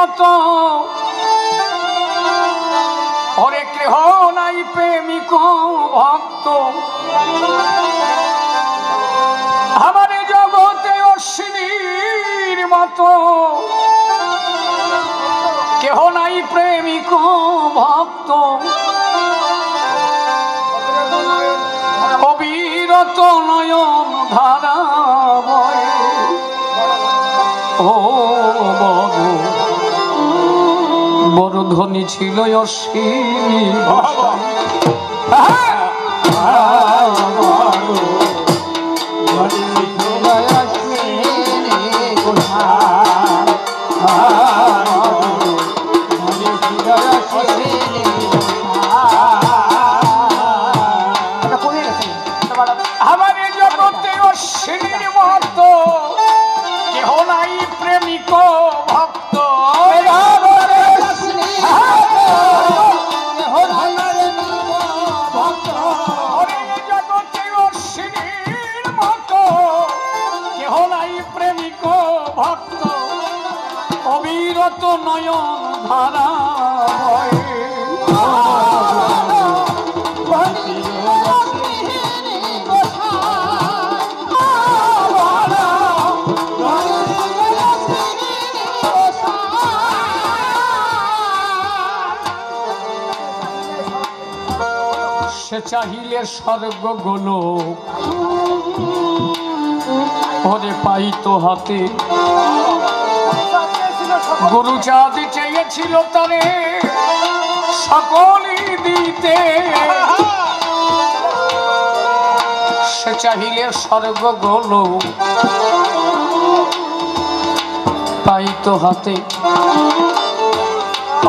মতো। ওরে কেহ নাই প্রেমিক ভক্ত। আমার জগতে অশ্বিনীর মতো। কেহ নাই প্রেমিক ভক্ত। অবিরত নয়ন বড় ধনী ছিল আমার চাহিলে স্বর্গ গোলো ওরে পাইতো হাতে। গুরু চাঁদ চেয়েছিল তারে সকলই দিতে। সে চাহিলে স্বর্গ গোলো পাইতো হাতে।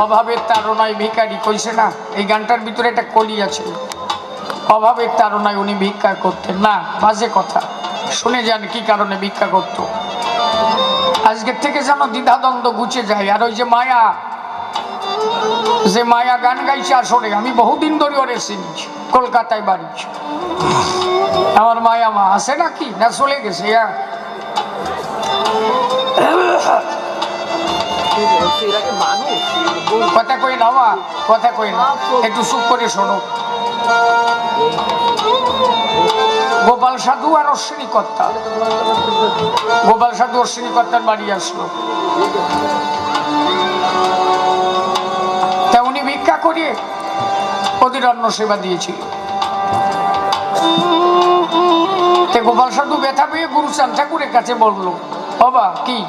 অভাবের তারনায় ভিকারি কইছে না, এই গানটার ভিতরে একটা কলি আছে। অভাবের তারনায় উনি ভিক্ষা করতেন। না, বাজে কথা। শুনে যান কি কারণে ভিক্ষা করত। আজকের থেকে যেন দ্বিধাদ্বন্দ্ব গুছে যায়। আর ওই যে মায়া যে মায়া গান গাইছে আসরে, আমি বহুদিন ধরে ওরে চিনি কলকাতায় বাড়ি আমার মায়া মা, আছে নাকি? না, চলে গেছে কথা কই না মা, কথা কই না। একটু চুপ করে শোনো। গোপাল সাধু আর অশ্বিনী কর্তা। গোপাল সাধু, অশ্বিনী কর্তার বাড়ি আসলো। তা উনি ভিক্ষা করিয়ে ওদের অন্ন সেবা দিয়েছিল। গোপাল সাধু ব্যথা পেয়ে গুরু চান ঠাকুরের কাছে বলল, বাবা, কি?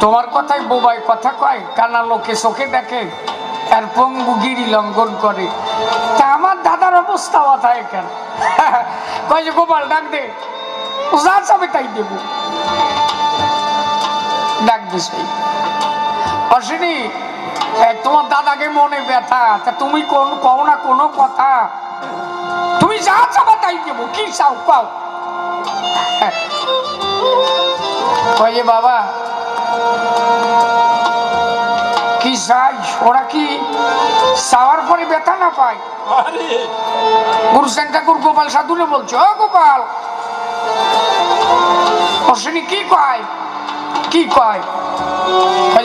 তোমার কথাই বোবাই কথা কয়? কানা লোকে চোখে দেখে আর পঙ্গু গিরি লঙ্ঘন করে। তা আমার দাদার অবস্থা মাথায় কেন? কয় যে, গোপাল, ডাক দে। যা চাবে তাই দেব। ডাক দে সেই। অশ্বিনী তোমার দাদাকে মনে ব্যথা। তা তুমি কোন কও না কোনো কথা। তুমি যা চাবা তাই দেবো। কি চাও পাও কয় বাবা কি চাই ওরা কি চাওয়ার পরে ব্যথা না পায়? গুরু সেন ঠাকুর গোপাল সাধুরে বলছে ও গোপাল অশ্বিনী কি কয়? কি কয়?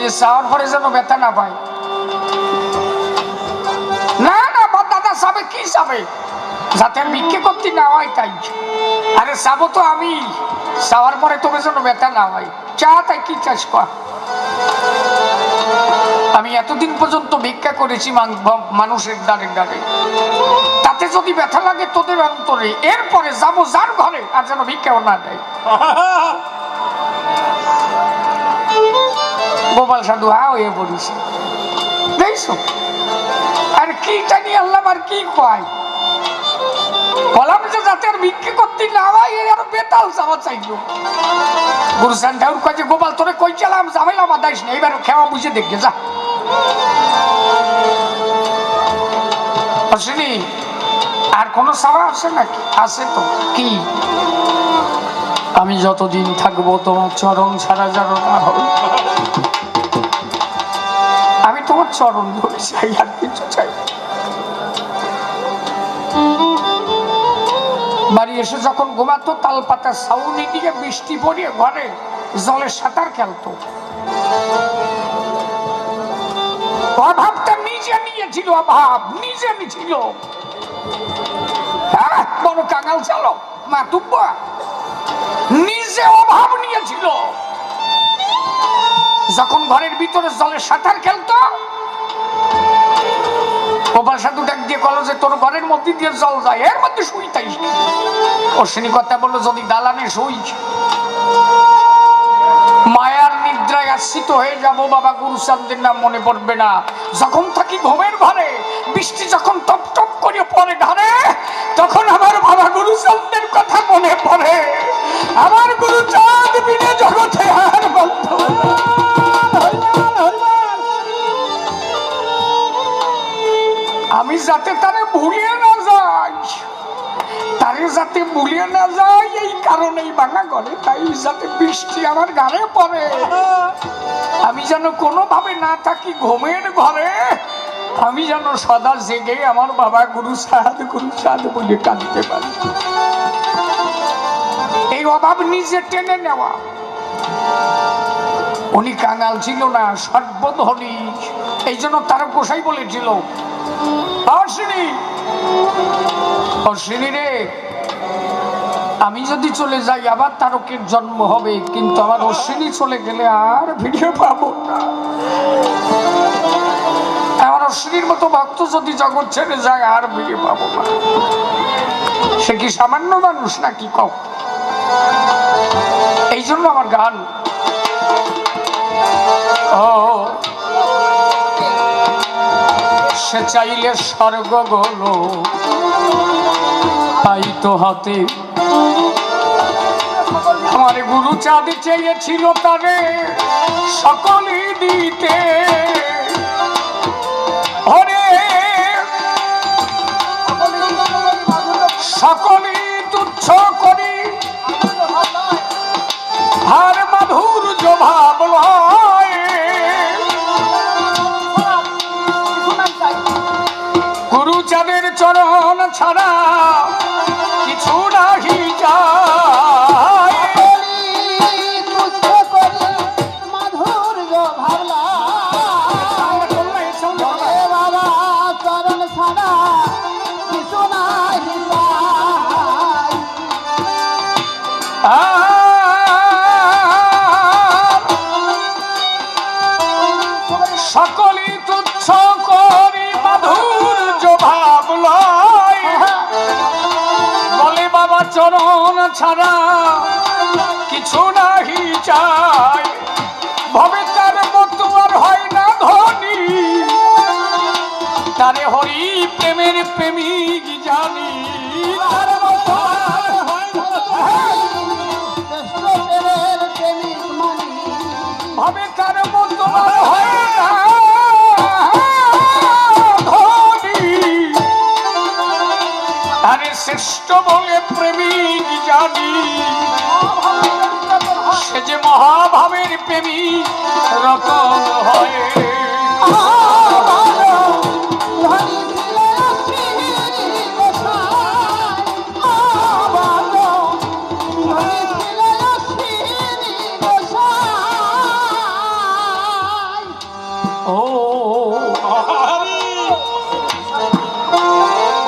যে চাওয়ার পরে যেন ব্যথা না পায়। না না বাপ দাদা সাবে কি সাবে? যাতে ভিক্ষে করতে না হয় তাই। আরে চাবো তো আমি চাওয়ার পরে তোকে যেন ব্যথা না হয়। চা তাই কি চাস কর। আমি এতদিন পর্যন্ত ভিক্ষা করেছি মানুষের দ্বারে দ্বারে। তাতে যদি ব্যথা লাগে তোদের অন্তরে, এরপরে যাব যার ঘরে, আর যেন ভিক্ষাও না দেয়। গোপাল সাধু, হা, হয়ে পড়েছে দেখছ? আর কি আর কি কয়। বললাম যাতে আর ভিক্ষে করতে ঠাকুর গোপাল, তোরে কই চালাম? ঝামেলা বাদাইস না। এবার খেওয়া বুঝে দেখবে, যা। অশ্বিনী, আর কোন সাওয়া আছে নাকি? আছে তো। কি? আমি যতদিন থাকব তোমার চরণ ছাড়া যেন না। হবে আমি তোমার চরণ ধরে চাই, আর কিছু চাই বাড়ি এসে যখন ঘুমাতো তাল পাতা সাউনি দিয়ে বৃষ্টি পড়িয়ে ঘরে জলে সাঁতার খেলতো। অভাবটা নিজে নিয়েছিল, অভাব নিজে নিয়েছিল। হ্যাঁ বড় কাঙাল মা তুব্বা নিজে অভাব নিয়েছিল। যখন ঘরের ভিতরে জলে সাঁতার খেলতো, গোপাল সাধু ডাক দিয়ে কল যে, তোর ঘরের মধ্যে দিয়ে জল যায়, এর মধ্যে শুইতাই অশ্বিনী কথা বলল, যদি দালানে শুই? মায়ার নিদ্রায় হয়ে যাব বাবা গুরুচাঁদের নাম মনে পড়বে না। যখন থাকি ঘুমের ঘরে, বৃষ্টি যখন টপ টপ করে পড়ে ঘরে তখন আমার বাবা গুরুচাঁদের কথা মনে পড়ে। আমার গুরুচাঁদ বিনে জগতে আর বন্ধু আমি যাতে তারে ভুলিয়ে যাতে ভুলিয়ে না যায় এই কারণেই বাঙা করে তাই যাতে বৃষ্টি আমার গানে পড়ে। আমি যেন কোনোভাবে না থাকি ঘুমের ঘরে, আমি যেন সদা জেগে আমার বাবা গুরু সাদ গুরু সাদ বলে কাঁদতে পারি। এই অভাব নিজে টেনে নেওয়া। উনি কাঙাল ছিল না, সর্বধনী। এই জন্য তার গোসাই বলেছিল, অশ্বিনী অশ্বিনী রে, আমি যদি চলে যাই, আবার তারকের জন্ম হবে, কিন্তু আমার অশ্বিনী চলে গেলে আর ভিডিও পাবো আমার অশ্বিনীর মতো ভক্ত যদি জগৎ ছেড়ে যায়, আর ভিডিও পাবো না। সে কি সামান্য মানুষ নাকি কও? এই জন্য আমার গান, ও সে চাইলে স্বর্গ গলো। তাই তো হাতে আমার গুরু চাঁদ চেয়েছিল তারে সকলই দিতে। হরে সকলই তুচ্ছ করি। আর মাধুর্য ভাব ছাড়া শ্রেষ্ঠ বলে প্রেমিক জানি। সে যে মহাভাবের প্রেমিক রতন হয়।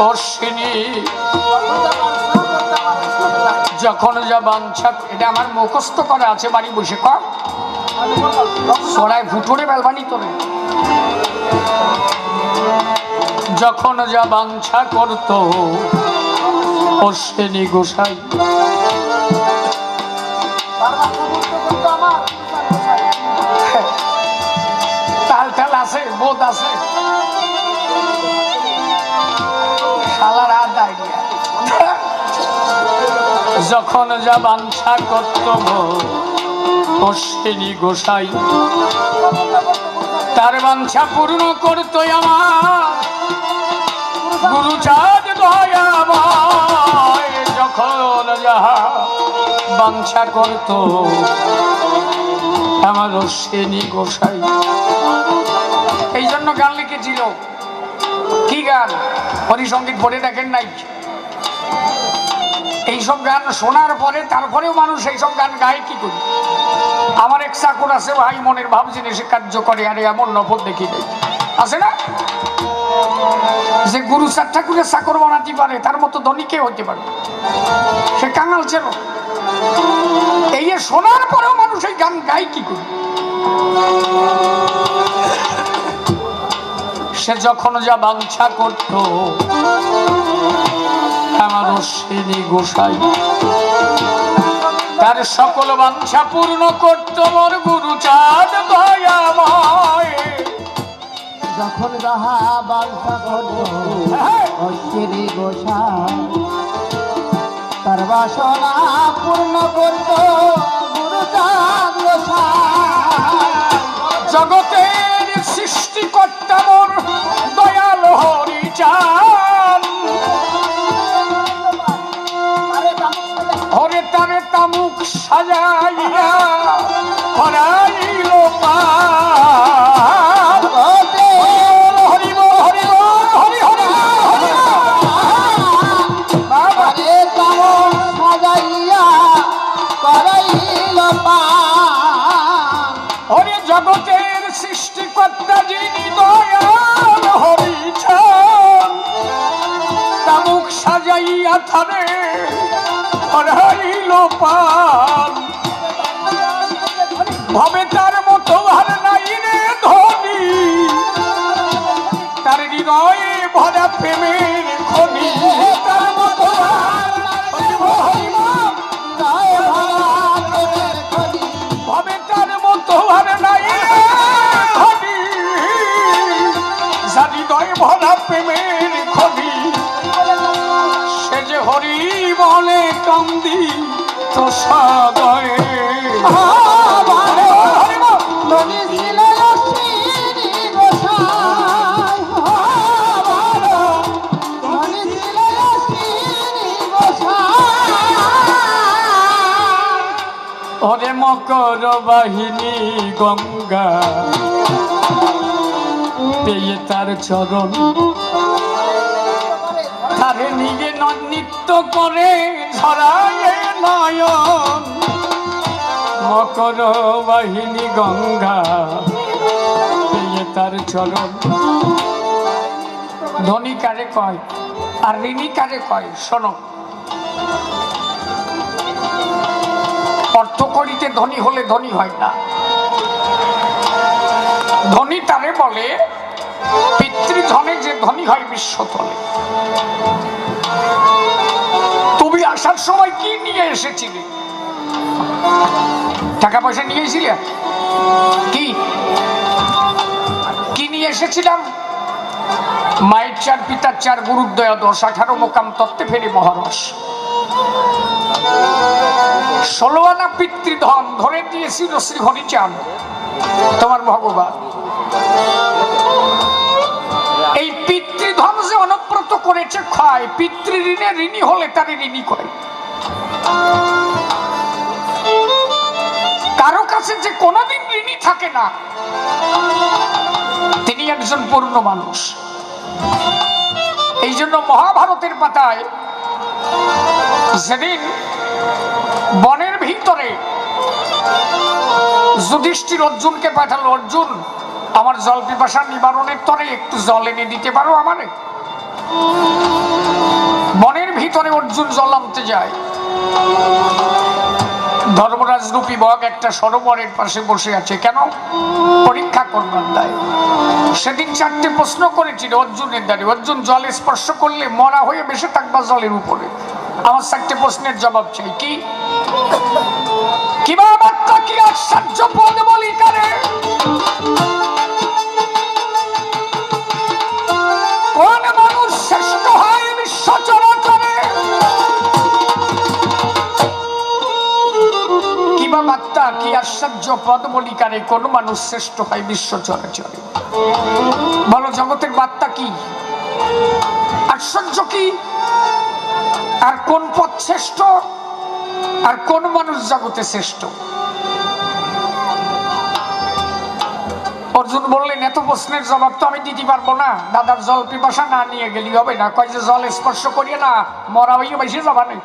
অশ্বিনী যখন যা বাঞ্ছা এটা আমার মুখস্থ করা আছে, বাড়ি বসে কর। সরাই ভুটুরে বেলবানি তোরে। যখন যা বাঞ্ছা করত অশ্বিনী গোসাই। তাল টাল আছে, বোধ আছে। শালার আর যখন যা বাঞ্ছা কর্তব্য, অশ্বিনী গোসাই, তার বাঞ্ছা পূর্ণ করতো আমার। গুরুচাঁদ দয়াময় যখন যাহা বাঞ্ছা করত, আমার অশ্বিনী গোসাই। এই জন্য গান লিখেছিল। কি গান? হরিসঙ্গীত পড়ে দেখেন নাই? এইসব গান শোনার পরে, তারপরেও মানুষ এইসব গান গায় কি করি? আমার এক চাকর আছে ভাই, মনের ভাব জিনিসে কার্য করে, আরে এমন নফর দেখি নাই। আছে না? যে গুরু চার ঠাকুরের চাকর বানাতে পারে, তার মতো ধনী কে হইতে পারে? সে কাঙাল ছিল। এই শোনার পরেও মানুষ এই গান গায় কি করে? সে যখন যা বাঞ্ছা করত আমার শ্রেণি গোসাই। তার সকল বাঞ্ছা পূর্ণ করত মোর গুরু চাঁদ দয়াময়। যখন যাহা বাঞ্ছা করত হ্যাঁ। অশ্বিনী গোসাই তার বাসনা পূর্ণ করত গুরুচাঁদ গোসাই। জগতের সৃষ্টিকর্তা মোর দয়াল হরি চান সাজাইয়া করাইল হরে জগতের সৃষ্টিকর্তা যিনি দয়াল হরি চান তামুক সাজাইয়া থানে পান ভবে তার মতো আর নাই রে ধনী। তার হৃদয়ে ভরা প্রেমের খনি তার মতো ভবে তার মতো আর নাই খনি যার হৃদয়ে ভরা প্রেমের খনি সে যে হরি বলে কান্দি। ওরে মকর বাহিনী গঙ্গা পেয়ে তার চরণ। তারে নিজে নৃত্য করে। ঝরায়ে নয়ন মকর বাহিনী গঙ্গা তার চরণ। ধনী কারে কয়, আর ঋণী কারে কয়, শোনো। অর্থ করিতে ধনী হলে ধনী হয় না। ধনী তারে বলে পিতৃ পিতৃধনে যে ধনী হয় বিশ্বতলে আসার সময় কি নিয়ে এসেছিলে? টাকা পয়সা নিয়ে এসেছিলে? কি? কি নিয়ে এসেছিলাম? মায়ের চার, পিতার চার গুরুদয়া দশ আঠারো মোকাম তত্ত্বে ফেরি মহারস। ষোলো আনা পিতৃধন ধরে দিয়েছিল শ্রী হরিচাঁদ তোমার ভগবান। করেছে পিতৃঋণে ঋণী হলে তার ঋণী করে কাছে যে কোনোদিন ঋণী থাকে না, তিনি একজন পূর্ণ মানুষ। এই জন্য মহাভারতের পাতায় যেদিন বনের ভিতরে যুধিষ্ঠির অর্জুনকে পাঠালো, অর্জুন আমার জল পিপাসা নিবারণের তরে একটু জল এনে দিতে পারো আমারে। বনের ভিতরে অর্জুন জল আনতে যায়। ধর্মরাজ রূপী বগ একটা সরোবরের পাশে বসে আছে। কেন? পরীক্ষা করবার দায়। সেদিন চারটে প্রশ্ন করেছিল অর্জুনের দ্বারে। অর্জুন জলে স্পর্শ করলে মরা হয়ে বেসে থাকবা জলের উপরে। আমার চারটে প্রশ্নের জবাব চাই। কি? কিবা কি আশ্চর্য পদ বলি কারে কি আশ্চর্য পদ বলি কোন মানুষ শ্রেষ্ঠ হয় বিশ্ব চরাচরে। বলো, জগতের বার্তা কি? আশ্চর্য কি? আর কোন পথ শ্রেষ্ঠ? আর কোন মানুষ জগতে শ্রেষ্ঠ? অর্জুন বললেন, এত প্রশ্নের জবাব তো আমি দিতে পারব না। দাদার জল পিপাসা না নিয়ে গেলি হবে না। কয় যে জল স্পর্শ করিয়ে না মরা হইয়ে বেশি যাবা নেই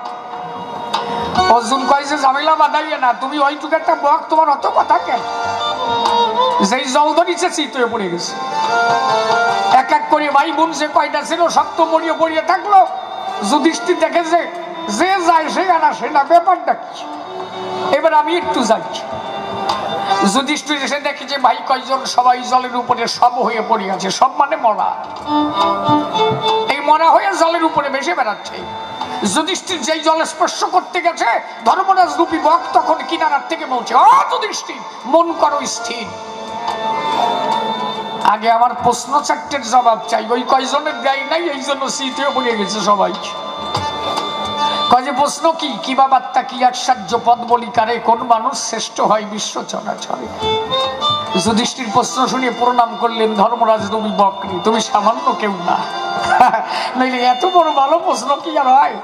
অর্জুন কয় যে, ঝামেলা বাঁধাইয়ে না, তুমি ওইটুকু একটা বক, তোমার অত কথা কেন যেই জল ধরিছে শীত হয়ে পড়ে গেছে। এক এক করে ভাই বোন যে কয়টা ছিল তো মরিয়ে পড়িয়ে থাকল, যুধিষ্ঠির দেখে যে যে যায় সে আর সে না, ব্যাপারটা কি? এবার আমি একটু যাচ্ছি যুধিষ্ঠির এসে দেখে যে, ভাই, কয়জন সবাই জলের উপরে সব হয়ে পড়ে আছে, সব মানে মরা। এই মরা হয়ে জলের উপরে ভেসে বেড়াচ্ছে। যুধিষ্ঠির যেই জলে স্পর্শ করতে গেছে, ধর্মরাজ রূপী বক তখন কিনারার থেকে বলছে অ যুধিষ্ঠির, মন করো স্থির। আগে আমার প্রশ্ন চারটের জবাব চাই, ওই কয়জনের দেয় নাই, এই জন্য শীতেও পড়ে গেছে সবাই। প্রশ্ন কি? বার্তা, কি আশ্চর্য পদ বলি, কারে কোন মানুষ শ্রেষ্ঠ হয় বিশ্ব চরাচরে? যুধিষ্ঠির প্রশ্ন শুনে প্রণাম করলেন ধর্মরাজ রবি বকরি, তুমি সামান্য কেউ না। এত বড় ভালো প্রশ্ন কি আর হয়?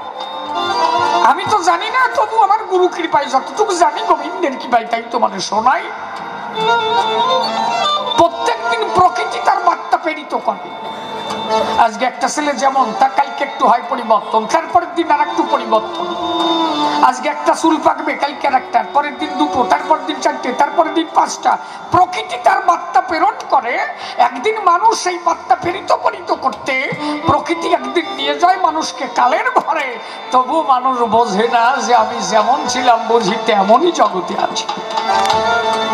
আমি তো জানি না, তবু আমার গুরু কৃপায় যতটুকু জানি, গোবিন্দের কৃপায় তাই তোমাদের শোনাই। প্রত্যেকদিন প্রকৃতি তার বার্তা প্রেরিত করে। আজকে একটা ছেলে যেমন তা কালকে একটু হয় পরিবর্তন তারপরের দিন আর একটু পরিবর্তন। আজকে একটা চুল পাকবে, কালকে আর একটা, পরের দিন দুটো, তারপর দিন চারটে তারপরের দিন পাঁচটা। প্রকৃতি তার বার্তা প্রেরণ করে, একদিন মানুষ সেই বার্তা ফেরিত পরিত করতে, প্রকৃতি একদিন নিয়ে যায় মানুষকে কালের ঘরে তবু মানুষ বোঝে না যে আমি যেমন ছিলাম বুঝি তেমনই জগতে আছি।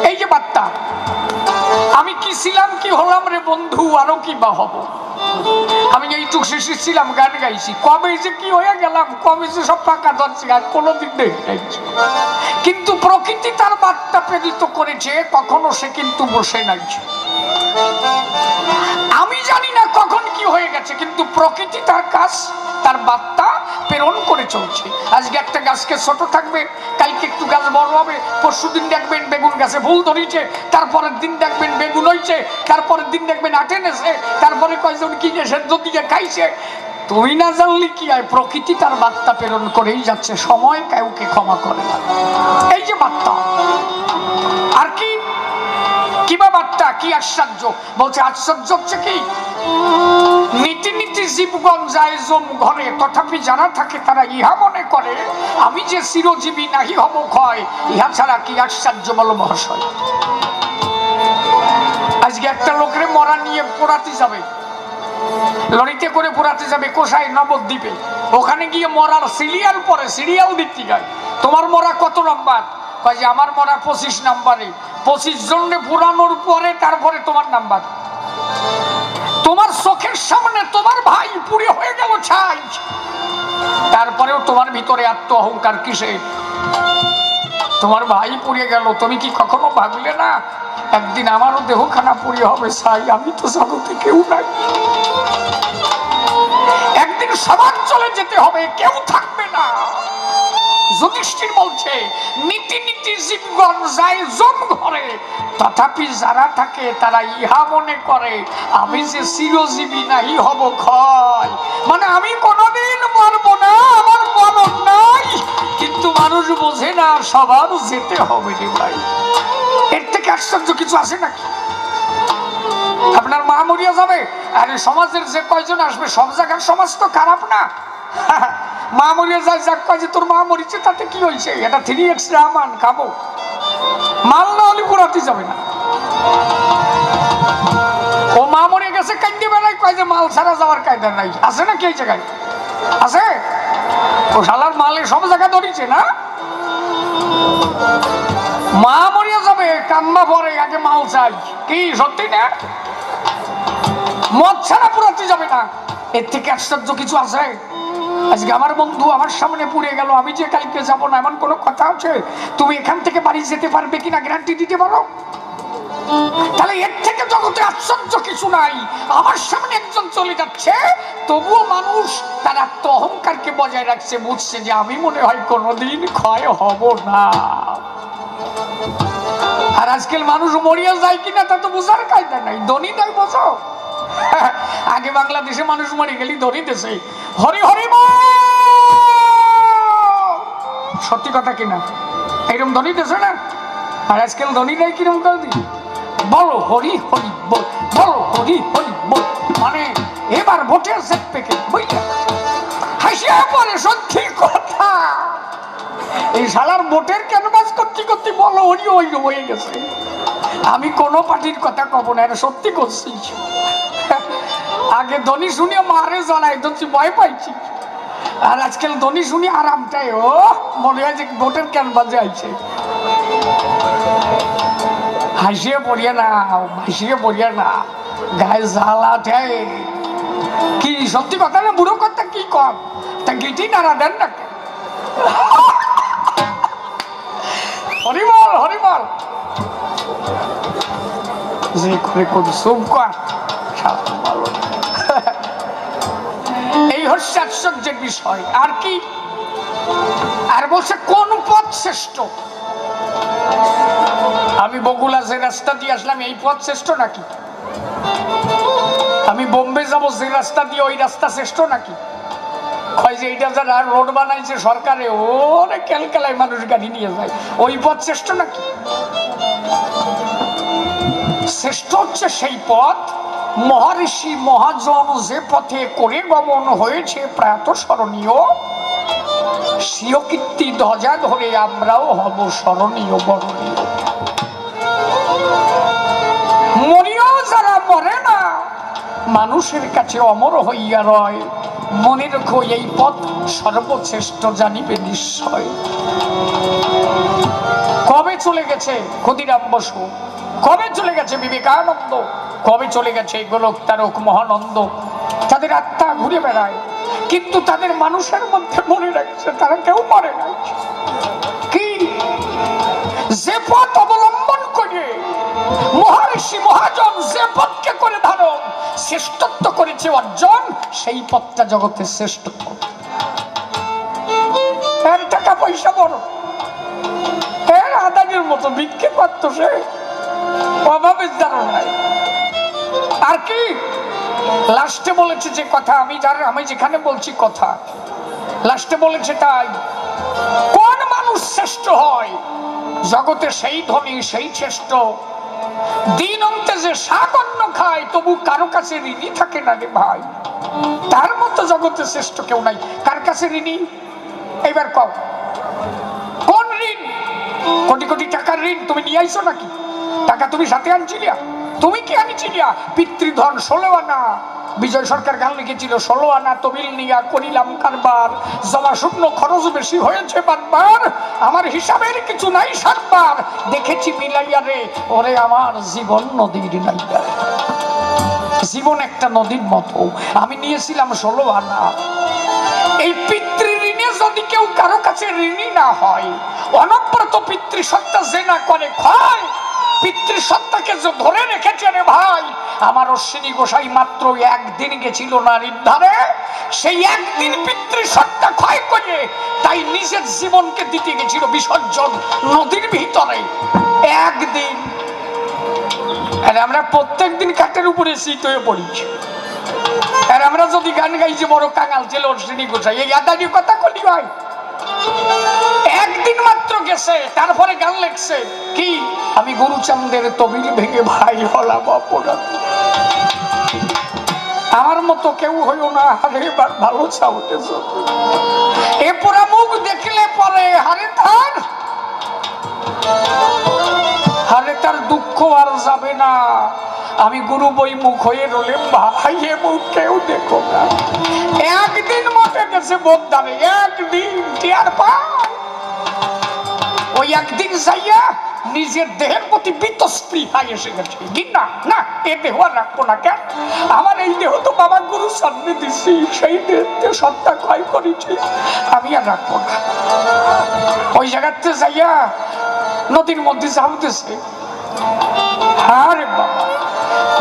এই যে বার্তা আমি কি ছিলাম, কি হলাম রে বন্ধু? আরও কি বা হব? আমি এইটুক শিশু ছিলাম, গান গাইছি। কবে যে কি হয়ে গেলাম, কবে যে সব ফাঁকা ধরছি, আর কোনোদিন গাইছি। কিন্তু প্রকৃতি তার বার্তা প্রেরিত করেছে, কখনো সে কিন্তু বসে নাই। আমি জানি না কখন কি হয়ে গেছে? কিন্তু প্রকৃতি তার কাজ, তার বার্তা প্রেরণ করে চলছে। আজকে একটা গাছকে ছোট থাকবে, কালকে একটু গাছ বড় হবে পরশু দিন দেখবেন বেগুন গাছে ভুল ধরিছে, তারপরের দিন দেখবেন বেগুন হইছে, তারপরের দিন দেখবেন আটে নেছে, তারপরে কয়জন কিনে সেদ্ধ দিকে খাইছে। তুমি না জানলি কি হয় প্রকৃতি তার বার্তা প্রেরণ করেই যাচ্ছে, সময় কাউকে ক্ষমা করে না। এই যে বার্তা, আর কি কিবা বার্তা কি আশ্চর্য? বলছে, আশ্চর্য হচ্ছে কি? নীতি নীতি জীবগণ যায় জম ঘরে, তথাপি যারা থাকে তারা ইহা মনে করে, আমি যে চিরজীবী নাহি হব ক্ষয়, ইহা ছাড়া কি আশ্চর্য বল মহাশয়? আজকে একটা লোকের মরা নিয়ে পোড়াতে যাবে লরিতে করে পোড়াতে যাবে কোষায় নবদ্বীপে। ওখানে গিয়ে মরার সিরিয়াল পরে, সিরিয়াল দিতে যায়। তোমার মরা কত নাম্বার? কয় যে আমার মরা পঁচিশ নাম্বারে পঁচিশ জনে পুরানোর পরে তারপরে তোমার নাম্বার। তোমার চোখের সামনে তোমার ভাই পুড়ে হয়ে গেল ছাই। তারপরেও তোমার ভিতরে আত্ম অহংকার কিসে? তোমার ভাই পুড়ে গেল, তুমি কি কখনো ভাবলে না? একদিন আমারও দেহখানা পুড়ে হবে ছাই, আমি তো জগতে কেউ নাই। একদিন সবার চলে যেতে হবে, কেউ থাকবে না। যুধিষ্ঠির বলছে, নীতি নীতি জীবগণ যায় জম ঘরে তথাপি যারা থাকে তারা ইহা মনে করে, আমি যে চিরজীবী নাহি হব ক্ষয়। মানে আমি কোনোদিন মরবো না, আমার মরণ নাই, কিন্তু মানুষ বোঝে না সবার যেতে হবে রে ভাই। এর থেকে আশ্চর্য কিছু আছে নাকি? আপনার মা মরিয়া যাবে? আরে সমাজের যে কয়জন আসবে, সব জায়গার সমাজ তো খারাপ না। মা মরিয়া যায় যাক, কয় যে তোর মা মরিছে তাতে কি হয়েছে এটা থ্রি এক্স রামান খাব। মাল না হলে পুরাতে যাবে না। ও মা মরে গেছে কান্দে বেলায় কয় যে মাল ছাড়া যাওয়ার কায়দা নাই। আছে নাকি এই জায়গায়? আছে? ও শালার মালে সব জায়গা ধরিছে না? মা মরিয়া যাবে, কান্না পরে আগে মাল চাই। কি, সত্যি না? মদ ছাড়া পুরাতে যাবে না। এর থেকে আশ্চর্য কিছু আছে? আজকে আমার বন্ধু আমার সামনে পুড়ে গেল, আমি যে কালকে যাব না, এমন কোনো কথা আছে? তুমি এখান থেকে বাড়ি যেতে পারবে কিনা গ্যারান্টি দিতে পারো? তাহলে এর থেকে জগতে আশ্চর্য কিছু নাই। আমার সামনে একজন চলে যাচ্ছে, তবুও মানুষ তার আত্ম অহংকারকে বজায় রাখছে, বুঝছে যে আমি মনে হয় কোনোদিন ক্ষয় হব না। আর আজকাল মানুষ মরিয়া যায় কিনা তা তো বোঝার কায়দা নাই, ধনী নাই, বোঝো? আগে বাংলাদেশে মানুষ মরে গেলি ধনী দেশে। হরি হরি! সত্যি কথা কিনা এরকম ধনী দেশে না? আর আজকাল ধনী নাই কিরম কাল বলো হরি হরি বল, বলো হরি হরি বল। মানে এবার ভোটের সেট পেকে, বুঝলে? হাসিয়া পরে সত্যি কথা। এই শালার ভোটের ক্যানভাস করতে করতে বলো, হরি হরি হয়ে গেছে। আমি কোনো পার্টির কথা কব না, এটা সত্যি করছি। আগে ধনী শুনে মারে জড়াই ধরছি, ভয় পাইছি। আর আজকাল ধনী শুনি আরামটাই, ও, মনে হয় যে ভোটের ক্যান বাজে আইছে। হাসিয়ে পড়িয়ে না হাসিয়ে পড়িয়ে না গায়ে জ্বালা ঠেয় কি, সত্যি কথা না, বুড়ো কথা কি কম? তা গিটি নাড়া দেন না কেন? হরিবল হরিবল যে করে। কোন। এই হচ্ছে আশ্চর্যের বিষয়। আর কি? আর বলছে কোন পথ শ্রেষ্ঠ? আমি বগুলা যে রাস্তা দিয়ে আসলাম এই পথ শ্রেষ্ঠ নাকি? আমি বোম্বে যাব যে রাস্তা দিয়ে ওই রাস্তা শ্রেষ্ঠ নাকি? হয় যে এইটা যারা রোড বানাইছে সরকারে, ওরে ক্যালকালায় মানুষ গাড়ি নিয়ে যায়। ওই পথ শ্রেষ্ঠ নাকি? শ্রেষ্ঠ হচ্ছে সেই পথ। মহর্ষি মহাজন যে পথে করে গমন হয়েছে প্রাত স্মরণীয়। স্বীয় কীর্তি ধ্বজা ধরে আমরাও হব স্মরণীয় বরণীয় মরিও যারা মরে না, মানুষের কাছে অমর হইয়া রয়। মনে রেখো, এই পথ সর্বশ্রেষ্ঠ জানিবে নিশ্চয়। কবে চলে গেছে ক্ষুদিরাম বসু? কবে চলে গেছে বিবেকানন্দ? কবে চলে গেছে গোলক তারক মহানন্দ? তাদের আত্মা ঘুরে বেড়ায়, কিন্তু তাদের মানুষের মধ্যে মনে রাখছে, তারা কেউ মরে নাই। কি? যে পথ অবলম্বন মহর্ষি মহাজন যে পথকে করে ধারণ, শ্রেষ্ঠত্ব করেছে অর্জন, সেই পথটা জগতের শ্রেষ্ঠত্ব। এর টাকা পয়সা বড়। এর আদানির মতো ভিক্ষে পারত সে অভাবের নাই আর কি? লাস্টে বলেছে যে কথা, আমি যার, আমি যেখানে বলছি কথা। লাস্টে বলেছে তাই। কোন মানুষ শ্রেষ্ঠ হয়? জগতে সেই ধনী, সেই শ্রেষ্ঠ। দিন অন্তে যে সাগন্য খায়, তবু কারও কাছে ঋণী থাকে না রে ভাই। তার মতো জগতে শ্রেষ্ঠ কেউ নাই। কার কাছে ঋণী? এবার কও। কোন ঋণ? কোটি কোটি টাকার ঋণ তুমি নিয়ে আইছো নাকি? টাকা তুমি সাথে আনছিলিয়া? তুমি কি আনছিলিয়া? পিতৃধন ষোলো আনা। বিজয় সরকার গান লিখেছিল, ষোলো আনা তবিল নিয়া করিলাম কারবার। জমা শুকনো খরচ বেশি হয়েছে বারবার। আমার হিসাবের কিছু নাই সাতবার। দেখেছি মিলাইয়া রে, ওরে আমার জীবন নদীর নাইয়া জীবন একটা নদীর মতো। আমি নিয়েছিলাম ষোলো আনা। এই পিতৃ ঋণে যদি কেউ কারও কাছে ঋণী না হয়, অনব্রত পিতৃসত্তা যে না করে ক্ষয় পিতৃসত্তাকে যে ধরে রেখেছে রে ভাই, আমার অশ্বিনী গোসাই মাত্র একদিন গেছিল নারীর ধারে। সেই একদিন পিতৃসত্তা ক্ষয় করে তাই নিজের জীবনকে দিতে গেছিল বিসর্জন নদীর ভিতরে। একদিন আমরা প্রত্যেক দিন কাঠের উপরে শীত হয়ে পড়েছি আর আমরা যদি গান গাইছি, বড় কাঙাল ছিল শ্রেণি গোসাই, এই আদানি কথা কলি ভাই। একদিন মাত্র গেছে, তারপরে গান লেখছে। কি? আমি গুরুচান্দের তবিল ভেঙে ভাই হলাম অপরাধ। আমার মতো কেউ হইও না হারে এবার ভালো চাউটেছ এ পোড়া মুখ দেখলে পরে হারে তার হারে তার দুঃখ আর যাবে না। আমি গুরু বই মুখ হয়ে রলে ভাই এ মুখ কেউ দেখো না। একদিন মতে গেছে বোধারে একদিন টিয়ার পায় ওই একদিন যাইয়া নিজের দেহের প্রতি বিতস্পৃহায় এসে গেছে। কি না না এ দেহ আর রাখব না কেন? আমার এই দেহ তো বাবা গুরু সামনে দিছি সেই দেহতে সত্তা ক্ষয় করেছি। আমি আর রাখব না। ওই জায়গাতে যাইয়া নদীর মধ্যে যাওতেছে। আরে বাবা।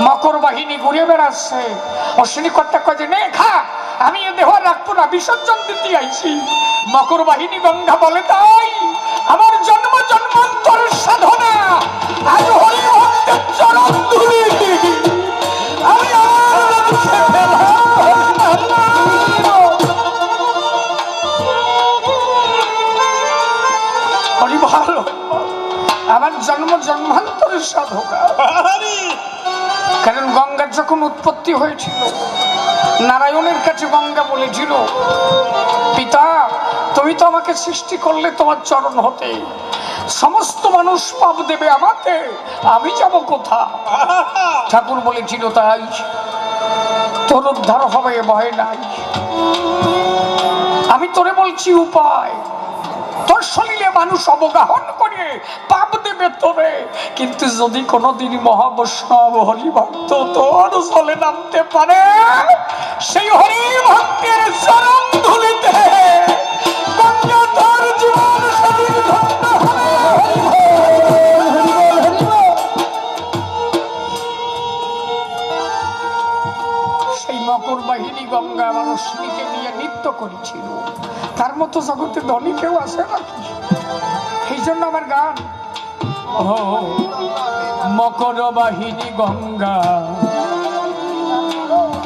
মকর বাহিনী ঘুরে বেড়াচ্ছে। অশ্বিনী কর্তা কয় নে, খা, আমি এ দেহ রাখব না, বিসর্জন দিতে আইছি। মকর বাহিনী গঙ্গা বলে, তাই, আমার জন্ম জন্মান্তরের সাধনা। আজ হরি ভক্তের চরণ ধুলি। আমার জন্ম জন্মান্তরের সাধনা। কারণ গঙ্গার যখন উৎপত্তি হয়েছিল, নারায়ণের কাছে গঙ্গা বলেছিল, পিতা, তুমি তো আমাকে সৃষ্টি করলে তোমার চরণ হতে। সমস্ত মানুষ পাপ দেবে আমাকে, আমি যাব কোথা ঠাকুর বলেছিল, তাই তোর উদ্ধার হবে, ভয় নাই। আমি তোরে বলছি উপায়। তোর শরীরে মানুষ অবগাহন করে, পাপ দেবে তোরে। কিন্তু যদি কোনোদিন মহাবৈষ্ণব হরিভক্ত তোর জলে নামতে পারে, সেই হরিভক্তের চরণ ধুলিতে গঙ্গা মানুষকে নিয়ে নৃত্য করেছিল। তার মতো জগতে ধনী কেউ আসে নাকি? এই জন্য আমার গান। ও, মকর বাহিনী গঙ্গা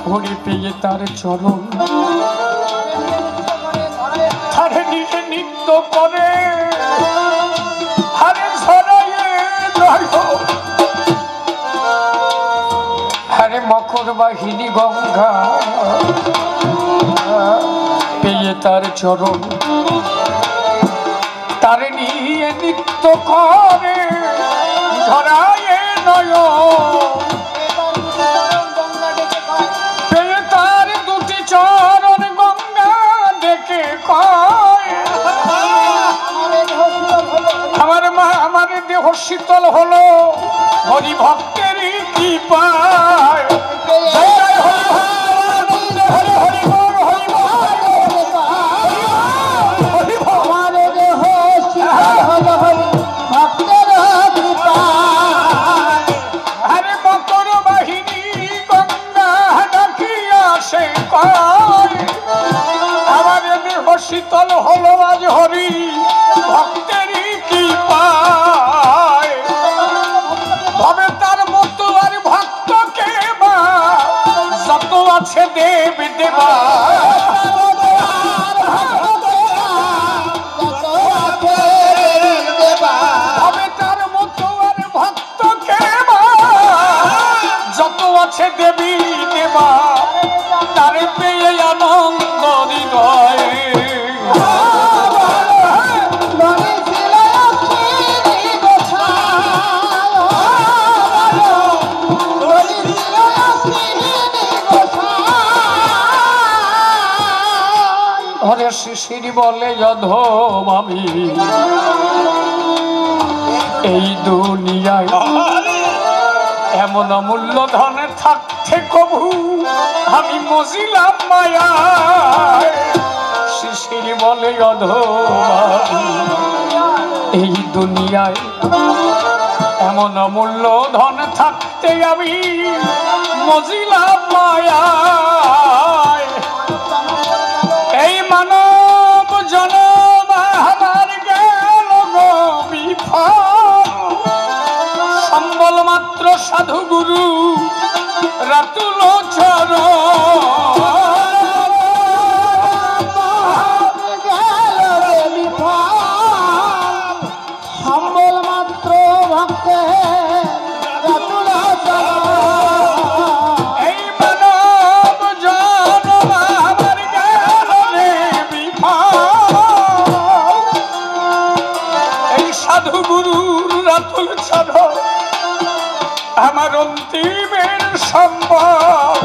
ঘুরে পেয়ে তার চরণ। তারে নিজে নৃত্য করে, হারে নয় আরে মকর বাহিনী গঙ্গা, পেয়ে তার চরণ। নিত্য করে ধরায় নয় তার দুটি চরণ গঙ্গা দেখে কয় আমার মা, আমার দেহ শীতল হলো। হরি আমার দেহ শীতল হলো আজ হরি। ভক্তের বলে অধম আমি। এই দুনিয়ায় এমন অমূল্য ধনে থাকতে কবু। আমি মজিলাম মায়া শিশির বলে এই দুনিয়ায় এমন অমূল্য ধন থাকতে আমি মজিলাম মায়া মাত্র সাধু গুরু রাতুল চরণ। সাধু গুরুর রাতুল চর আমার অন্তিমের সম্ভব